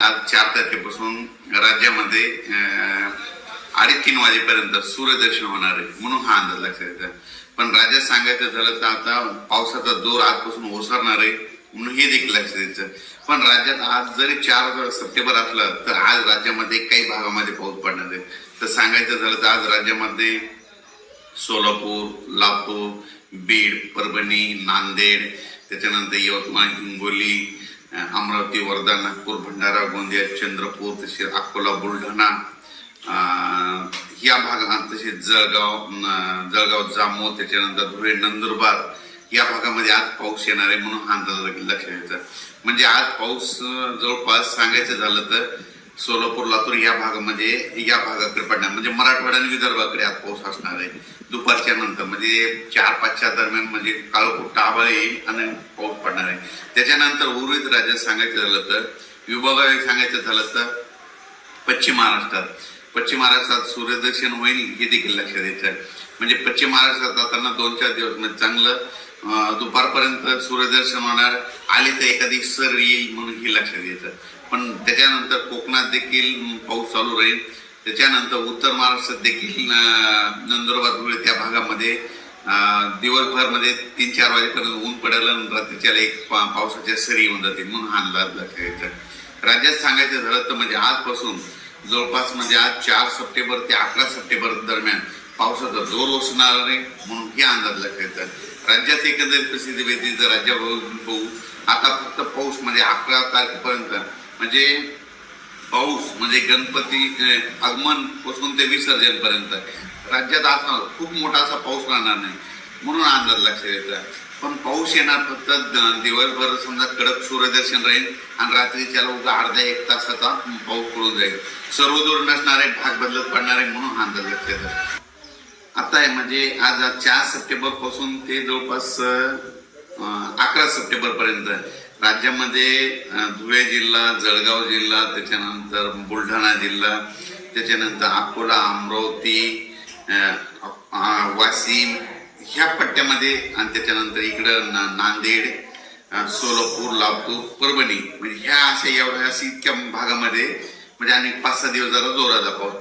आज चार तारखेपासून राज्यामध्ये अडीच तीन वाजेपर्यंत सूर्यदर्शन होणार आहे म्हणून हा अंदाज लक्षात येतो पण राज्यात सांगायचं झालं तर आता पावसाचा जोर आजपासून ओसरणार आहे म्हणून हे देखील लक्षात द्यायचं पण राज्यात आज जरी चार सप्टेंबर असलं तर आज राज्यामध्ये काही भागामध्ये पाऊस पडणार आहे. तर सांगायचं झालं तर आज राज्यामध्ये सोलापूर लातूर बीड परभणी नांदेड त्याच्यानंतर यवतमाळ हिंगोली अमरावती वर्धा नागपूर भंडारा गोंदिया चंद्रपूर तसेच अकोला बुलढाणा या भागात तसेच जळगाव जळगाव जामो त्याच्यानंतर धुळे नंदुरबार या भागामध्ये आज पाऊस येणार आहे म्हणून हा अंदाज लक्षात येतं म्हणजे आज पाऊस जवळपास सांगायचं झालं तर सोलापूर लातूर या भागामध्ये म्हणजे या भागाकडे पडणार. म्हणजे मराठवाडा आणि विदर्भाकडे आज पाऊस असणार आहे. दुपारच्या नंतर म्हणजे चार पाचच्या दरम्यान म्हणजे काळोखुट्टा आभाळ येईल आणि पाऊस पडणार आहे. त्याच्यानंतर उर्वरित राज्यात सांगायचं झालं तर विभागाने सांगायचं झालं तर पश्चिम महाराष्ट्रात. पश्चिम महाराष्ट्रात सूर्यदर्शन होईल हे देखील लक्षात येतं म्हणजे पश्चिम महाराष्ट्रात जाताना दोन चार दिवस म्हणजे चांगलं दुपारपर्यंत सूर्यदर्शन होणार. आले तर एखादी सर येईल म्हणून हे लक्षात येतं पण त्याच्यानंतर कोकणात देखील पाऊस चालू राहील. त्याच्यानंतर उत्तर महाराष्ट्रात देखील नंदुरबार धुळे त्या भागामध्ये दिवसभरमध्ये तीन चार वाजेपर्यंत ऊन पडेल आणि रात्रीच्याला एक पा- पावसाच्या सरी येऊन जातील म्हणून हा अंदाज लक्षात राज्यात सांगायचं झालं तर म्हणजे आजपासून जवळपास म्हणजे आज चार सप्टेंबर ते अकरा सप्टेंबर दरम्यान पावसाचा जोर ओसणार आहे म्हणून हे अंदाज लक्षात येतात राज्यात एकंदरीत प्रसिद्धी वेगळी जर राज्यात पाहू आता फक्त पाऊस म्हणजे अकरा तारखेपर्यंत म्हणजे पाऊस म्हणजे गणपती आगमनपासून ते विसर्जन पर्यंत राज्यात असणार खूप मोठा असा पाऊस राहणार नाही म्हणून अंदाज लक्षात येतं पण पाऊस येणार फक्त दिवसभर समजा कडक सूर्यदर्शन राहील आणि रात्रीच्या उगा अर्ध्या एक तासाचा पाऊस पडून जाईल. सर्वदूर नसणारे भाग बदलत पडणारे म्हणून अंदाज लक्षात येतो आता आहे म्हणजे आज चार सप्टेंबरपासून ते जवळपास अकरा सप्टेंबर पर्यंत राज्यामध्ये धुळे जिल्हा जळगाव जिल्हा त्याच्यानंतर बुलढाणा जिल्हा त्याच्यानंतर अकोला अमरावती वाशिम ह्या पट्ट्यामध्ये आणि त्याच्यानंतर इकडं ना- नांदेड सोलापूर लातूर परभणी म्हणजे ह्या अशा एवढ्या अशा इतक्या भागामध्ये म्हणजे आणि पाच सहा दिवस जरा जोराचा पाऊस